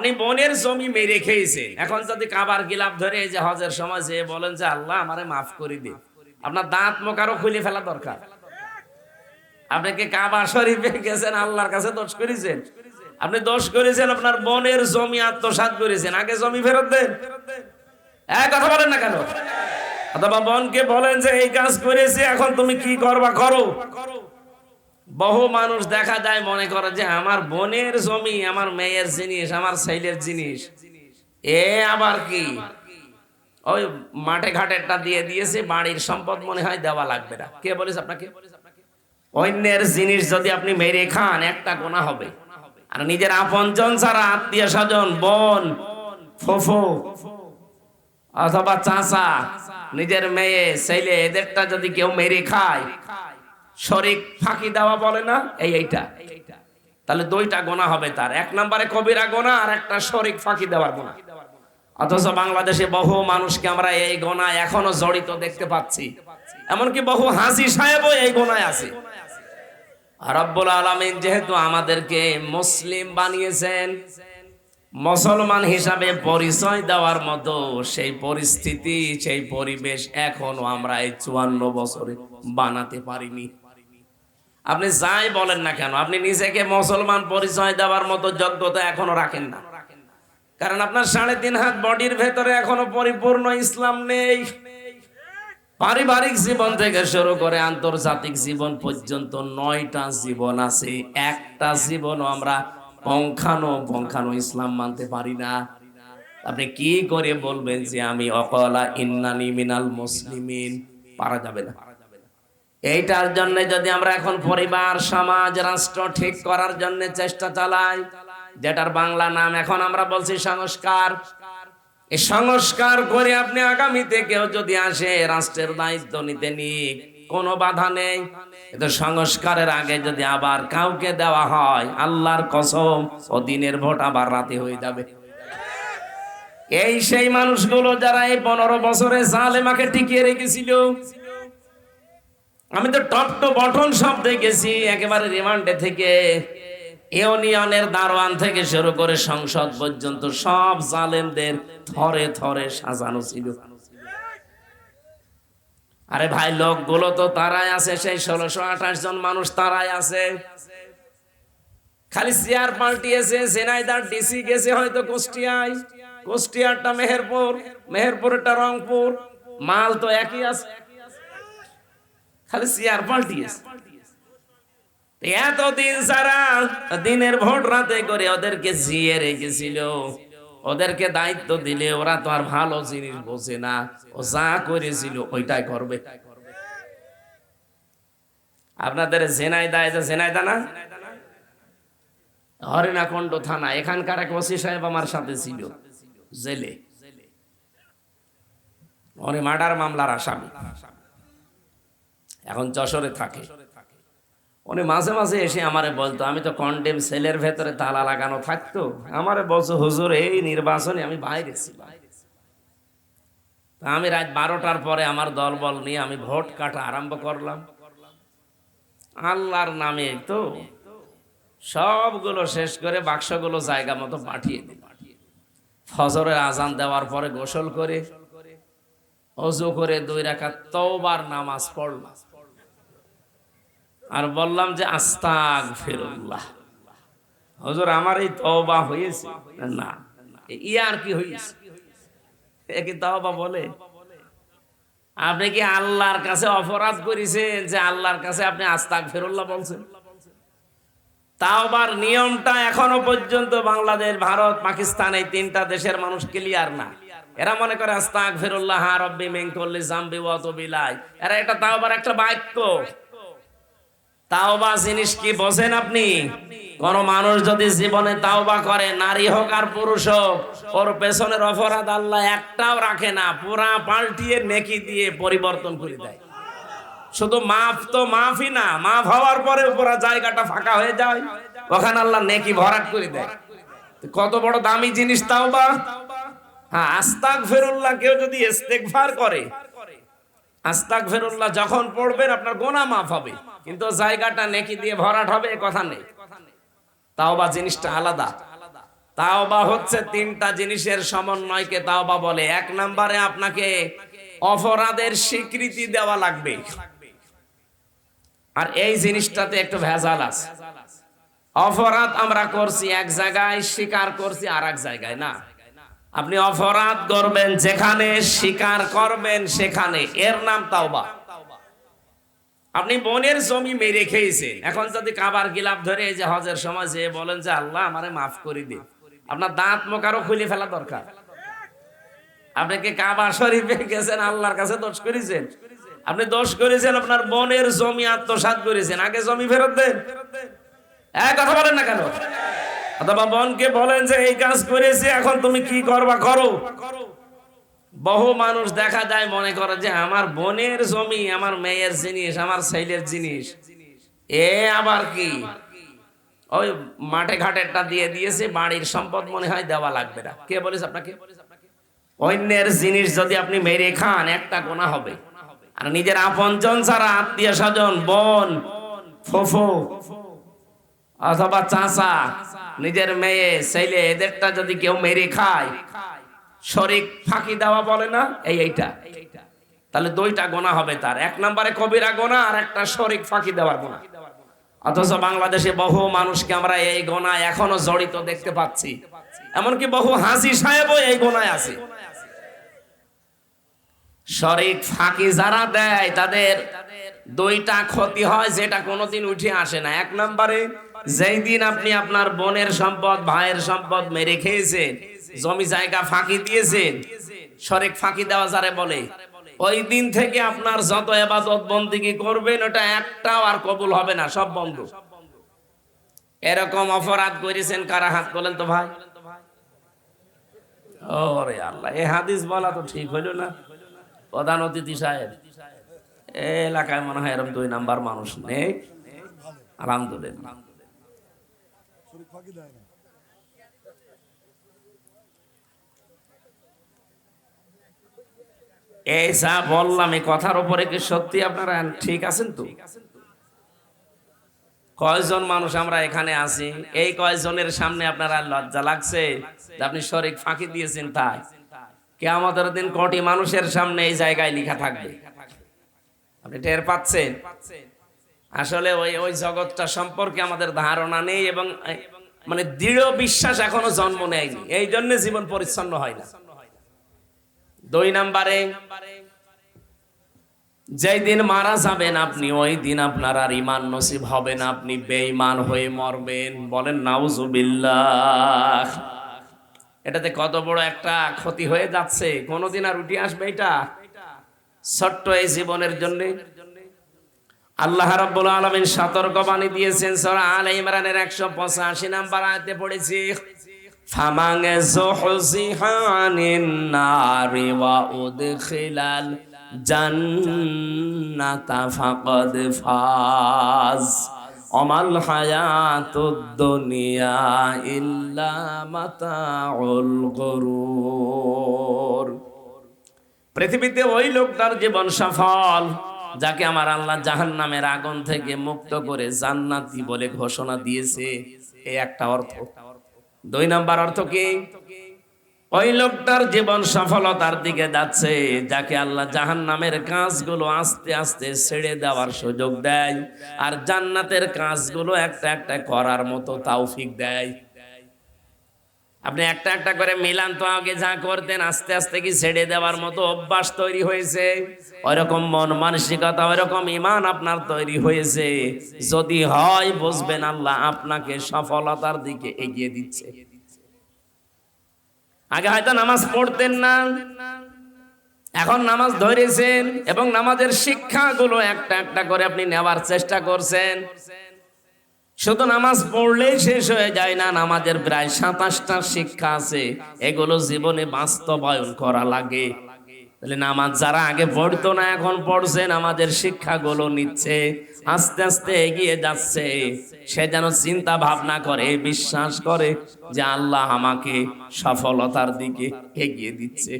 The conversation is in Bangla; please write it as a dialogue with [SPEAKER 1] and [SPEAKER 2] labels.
[SPEAKER 1] আপনি বনের জমি মেরে খেয়েছেন। এখন যদি কাবার গিলাপ ধরে এই যে হজের সময় যে বলেন যে, আল্লাহ, আমারে মাফ করে দিন আপনার দাঁত মোকারও খুলে ফেলা দরকার। আপনি কি কাবা শরীফে গেছেন, আল্লাহর কাছে দোষ করেছেন? আপনি দোষ করেছেন, আপনার বনের জমি আত্মসাৎ করেছেন। আগে জমি ফেরত দেন। এক কথা বলেন না কেন? অথবা বনকে বলেন যে, এই কাজ করেছে, এখন তুমি কি করবা, করো। বহু মানুষ দেখা যায় মনে করে যে আমার বোনের জমি, আমার মেয়ের জিনিস, আমার ছেলের জিনিস। এ আবার কি? ওই মাঠে ঘাটেরটা দিয়ে দিয়েছে, বাড়ির সম্পদ মনে হয় দেওয়া লাগবে না। কে বলিস আপনাকে? অন্যের জিনিস যদি আপনি মেরে খান, একটা গোনা হবে। আর নিজের আপনজন ছাড়া আত্মীয় স্বজন, বোন, ফোফো, অথবা চাচা, নিজের মেয়ে, ছেলে, এদেরটা যদি কেউ মেরে খায় শরিক ফাঁকি দেওয়া বলে না? এই এইটা। তাহলে দুইটা গোনা হবে তার। এক নম্বরে কবিরা গোনা, আর একটা শরিক ফাঁকি দেওয়ার গোনা। অথচ বাংলাদেশে বহু মানুষকে আমরা এই গোনায় এখনও জড়িত দেখতে পাচ্ছি। এমনকি বহু হাসি সাহেবও এই গোনায় আছে। রব্বুল আলমিন যেহেতু আমাদেরকে মুসলিম বানিয়েছেন, মুসলমান হিসাবে পরিচয় দেওয়ার মতো সেই পরিস্থিতি, সেই পরিবেশ এখনও আমরা এই চুয়ান্ন বছরে বানাতে পারিনি। আপনি যাই বলেন না কেন, আপনি নিজেকে মুসলমান পরিচয় দেওয়ার মতো যোগ্যতা এখনও রাখেন না। কারণ আপনার সাড়ে তিন হাত বডির ভেতরে এখনও পরিপূর্ণ ইসলাম নেই। পারিবারিক জীবন থেকে শুরু করে আন্তর্জাতিক জীবন পর্যন্ত নয়টা জীবন আছে, একটা জীবনও আমরা পঙ্খানো পঙ্খানো ইসলাম মানতে পারি না। আপনি কি করে বলবেন যে আমি অকলা ইন্নানি মিনাল মুসলিমিন? পারা যাবে না। এইটার জন্য যদি আমরা এখন পরিবার, সমাজ, রাষ্ট্র ঠিক করার জন্য চেষ্টা চালাই, যেটার বাংলা নাম এখন আমরা বলছি সংস্কার। এই সংস্কার করে আপনি আগামীতে কেউ যদি আসে, রাষ্ট্রের দায়িত্ব নিতে নিক, কোনো বাধা নেই। কিন্তু সংস্কারের আগে যদি আবার কাউকে দেওয়া হয়, আল্লাহর কসম, ও দিনের ভোট আবার রাতে হয়ে যাবে। এই সেই মানুষগুলো যারা এই পনেরো বছরে জালেমাকে টিকিয়ে রেখেছিল আমি তো টপ টু বটন সব দেখেছি, একেবারে রিমান্ডে থেকে ইউনিয়নের দারোয়ান থেকে শুরু করে সংসদ পর্যন্ত সব জালেমদের থরে থরে সাজানো ছিল। আরে ভাই, লোকগুলো তো তারাই আছে, সেই ষোলোশো আঠাশ জন মানুষ তারাই আছে। খালি চেয়ার পাল্টিয়েছে জেনাইদার ডিসি গেছে হয়তো কুষ্টিয়ায়। কুষ্টিয়ারটা মেহেরপুর মেহেরপুরটা রংপুর। মাল তো একই আছে। খালি চেয়ার পাল্টিয়েছে। এতদিন সারা দিনের ভোট রাতে করে ওদেরকে জিয়ে রেখেছিল, ওদেরকে দায়িত্ব দিলে ওরা তো আর ভালো জিনিস বোঝে না। ও যা করেছিল ওইটাই করবে। আপনাদের জেনাইদা এটা জেনাইদা না? হরিণাকণ্ড থানা, এখানকার এক ওসি সাহেব আমার সাথে ছিল, জেলে। উনি মার্ডার মামলার আসামি। এখন যশোরে থাকে। উনি মাঝে মাঝে এসে আমারে বলতো, আমি তো কন্ডেম সেলের ভেতরে তালা লাগানো থাকতো। আমারে বলছো, হুজুর, এই নির্বাচনে আমি বাইরে ছিলাম। আমি রাত বারোটার পরে আমার দল বল নিয়ে আমি ভোট কাটা আরম্ভ করলাম। আল্লাহর নামে তো সবগুলো শেষ করে বাক্সগুলো জায়গা মতো পাঠিয়ে দিল। ফজরের আজান দেওয়ার পরে গোসল করে, অজু করে দুই রাখা তওবার নামাজ পড়লাম। আর বললাম যে আস্তাক ফিরুল্লাহ হজুর, আমার এই তওবা হয়েছে? না। ই আর কি হয়েছে? এ কি তওবা বলে? আপনি কি আল্লাহর কাছে অপরাধ করেছেন যে আল্লাহর কাছে আপনি আস্তাক ফিরুল্লাহ বলছেন? তাওবার নিয়মটা এখনও পর্যন্ত বাংলাদেশ, ভারত, পাকিস্তান এই তিনটা দেশের মানুষ ক্লিয়ার না। এরা মনে করে আস্তাক ফেরুল্লাহ রব্বি মেঙ্কল্লি জাম্বি ওয়াত বিলাই এরা এটা তাওবার, একটা বাক্য। তাওবা জিনিস কি বোঝেন আপনি? কোন মানুষ যদি জীবনে তাওবা করে, নারী হোক আর পুরুষ হোক, ওর পেছনের অপরাধ আল্লাহ একটাও রাখে না, পুরা পাল্টিয়ে নেকি দিয়ে পরিবর্তন করে দেয়। শুধু মাফ তো মাফই না, মাফ হওয়ার পরে পুরা জায়গাটা ফাঁকা হয়ে যায়, ওখানে আল্লাহ নেকি ভরাট করে দেয়। কত বড় দামি জিনিস তাওবা। হ্যাঁ আস্তাক ফেরুল্লাহ কেউ যদি ইস্তেগফার করে আস্তাক ফেরুল্লাহ যখন পড়বেন আপনার গোনা মাফ হবে। কিন্তু জায়গাটা নেকি দিয়ে ভরাট হবে কথা নেই। তাওবা জিনিসটা আলাদা। তাওবা হচ্ছে তিনটা জিনিসের সমন্বয়কে তাওবা বলে। এক নম্বরে আপনাকে অপরাধের স্বীকৃতি দেওয়া লাগবে। আর এই জিনিসটাতে একটু ভেজাল আছে। অপরাধ আমরা করছি এক জায়গায়, স্বীকার করছি আর এক জায়গায়, না? আপনি অপরাধ করবেন, যেখানে স্বীকার করবেন, সেখানে। এর নাম তাওবা। আপনি বনের জমি মেরে খেয়েছেন। এখন যদি কাবার গিলাপ ধরে এই যে হজের সময় যে বলেন যে, আল্লাহ, আমারে মাফ করে দিন আপনার দাঁত আরও খুলে ফেলা দরকার। আপনি কি কাবা শরীফে গেছেন, আল্লাহর কাছে দোষ করেছেন? আপনি দোষ করেছেন আপনার বনের জমি আত্মসাৎ করেছেন। আগে জমি ফেরত দেন। এক কথা বলেন না কেন? বনকে বলেন যে, এই কাজ এখন তুমি কি করবা করো? বহু মানুষ দেখা যায় মনে করে যে, আমার বোনের জমি, আমার মেয়ের জিনিস, আমার ছেলের জিনিস, এ আবার কি? ওই মাঠে ঘাটেরটা দিয়ে দিয়েছে, বাড়ির সম্পদ মনে হয় দেওয়া লাগবে না। কে বলেছে আপনাকে? অন্যের জিনিস যদি আপনি মেরে খান, একটা গোনা হবে। আর নিজের আপনজন ছাড়া আত্মীয় স্বজন, বোন, ফোফো অথবা চাচা, নিজের মেয়ে, ছেলে, এদেরটা যদি কেউ মেরে খায়, শরিক ফাঁকি দেওয়া বলে না? এই এইটা। তাহলে দুইটা গোনা হবে তার। এক নম্বরে কবিরা গোনা আর একটা শরিক ফাঁকি দেওয়ার গোনা। অথচ বাংলাদেশে বহু মানুষকে আমরা এই গোনায় এখনও জড়িত দেখতে পাচ্ছি। এমনকি বহু হাসি সাহেবও এই গোনায় আছে। শরিক ফাঁকি যারা দেয়, তাদের দুইটা ক্ষতি হয় যেটা কোনোদিন উঠে আসে না। এক নম্বরে যেই দিন আপনি আপনার বোনের সম্পদ, ভাইয়ের সম্পদ মেরে খেয়েছেন, জমি জায়গা ফাঁকি দিয়েছেন, শরিক ফাঁকি দেওয়া যারে বলে, ওই দিন থেকে আপনার যত এবাদত বন্দিগি করবেন, ওটা একটাও আর কবুল হবে না, সব বন্ধ। এরকম অপরাধ করেছেন কারা হাত বলেন তো ভাই? ওরে আল্লাহ, এ হাদিস বলা তো ঠিক হইল না। প্রধান অতিথি সাহেব এলাকায় মনে হয় এরকম দুই নাম্বার মানুষ নেই। আলহামদুলিল্লাহ। এই যা বললাম, এই কথার উপরে কি সত্যি আপনারা ঠিক আছেন তো? কয়জন মানুষ আমরা এখানে আছি? এই কয়জনের সামনে আপনারা লজ্জা লাগছে আপনি শরিক ফাঁকি দিয়েছেন তাই? কে আমাদের দিন কোটি মানুষের সামনে এই জায়গায় লিখা থাকবে। আপনি টের পাচ্ছেন? আসলে ওই ওই জগৎটা সম্পর্কে আমাদের ধারণা নেই এবং মানে দৃঢ় বিশ্বাস এখনও জন্ম নেয়নি। এই জন্য জীবন পরিচ্ছন্ন হয় না। দুই নাম্বারে যেই দিন মারা যাবেন আপনি, ওই দিন আপনার আর ইমান নসিব হবে না। আপনি বেঈমান হয়ে মরবেন। বলেন, নাউজুবিল্লাহ। এটাতে কত বড় একটা ক্ষতি হয়ে যাচ্ছে। কোনদিন আর উঠে আসবে এটা। ছোট্ট এই জীবনের জন্য। আল্লাহ রাব্বুল আলামিন সতর্ক বাণী দিয়েছেন সূরা আলে ইমরানের 185 নাম্বার আয়াতে পড়েছি, ফামাং যুহজিহা আনিন নারি ওয়া উদখিলাল জান্নাতা ফাকাদ ফাজ অমাল হায়াতুদ দুনিয়া ইল্লা মাতাউল গুরুর। পৃথিবীতে ওই লোকটার জীবন সফল। যাকে আমার আল্লাহ জাহান নামের আগুন থেকে মুক্ত করে জান্নাতি বলে ঘোষণা দিয়েছে এই একটা অর্থ। দুই নাম্বার অর্থ কি? ওই লোকটার জীবন সফলতার দিকে যাচ্ছে, যাকে আল্লাহ জাহান নামের কাজগুলো আস্তে আস্তে ছেড়ে দেওয়ার সুযোগ দেয়, আর জান্নাতের কাজগুলো একটা একটা করার মতো তাওফিক দেয়। আপনি একটা একটা করে মিলান তো আগে যা করতেন, আস্তে আস্তে কি ছেড়ে দেওয়ার মতো অভ্যাস তৈরি হয়েছে? ওইরকম মন মানসিকতা, ওইরকম ইমান আপনার তৈরি হয়েছে। যদি হয়, বুঝবেন আল্লাহ আপনাকে সফলতার দিকে এগিয়ে দিচ্ছে। আগে হয়তো নামাজ পড়তেন না। এখন নামাজ ধরেছেন এবং নামাজের শিক্ষাগুলো একটা একটা করে আপনি নেওয়ার চেষ্টা করছেন। শুধু নামাজ পড়লেই শেষ হয়ে যায় না, নামাজের প্রায় সাতাশটা শিক্ষা আছে। এগুলো জীবনে বাস্তবায়ন করা লাগে। তাহলে নামাজ যারা আগে পড়তো না, এখন পড়ছে, নামাজের শিক্ষাগুলো নিচ্ছে, আস্তে আস্তে এগিয়ে যাচ্ছে। সে যেন চিন্তা ভাবনা করে, বিশ্বাস করে যে আল্লাহ আমাকে সফলতার দিকে এগিয়ে দিচ্ছে।